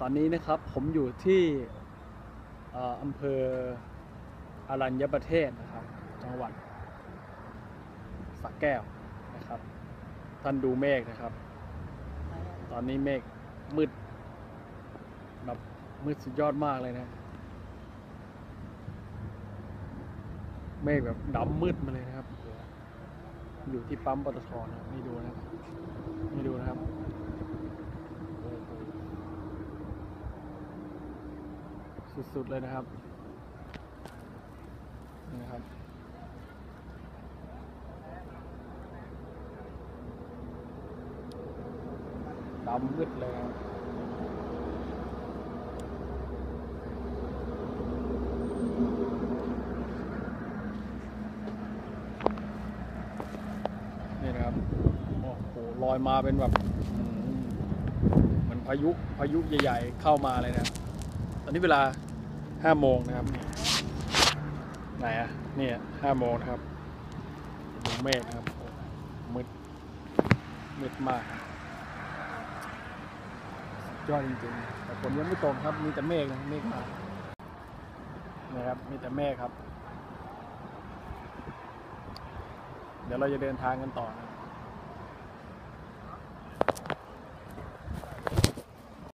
ตอนนี้นะครับผมอยู่ที่ออำเภออารัญญประเทศนะครับ จังหวัดสระแก้วนะครับ ท่านดูเมฆนะครับ ตอนนี้เมฆมืดแบบมืดสุดยอดมากเลยนะ เมฆแบบดำมืดมาเลยนะครับ อยู่ที่ปั๊มปตทนะครับนี่ดูนะครับนี่ดูนะครับโอ้โห สุดๆเลยนะครับนี่นะครับ ดำมืดเลยครับนี่นะครับ โอ้โหลอยมาเป็นแบบเหมือนพายุพายุใหญ่ ๆ เข้ามาเลยนะ ตอนนี้เวลา ห้าโมงนะครับนี่ไหนอะนี่ห้าโมงนะครับดูเมฆนะครับมืดมืดมากยอดจริงๆแต่ฝนยังไม่ตกครับมีแต่เมฆนะเมฆมานะครับมีแต่เมฆครับ เดี๋ยวเราจะเดินทางกันต่อนะ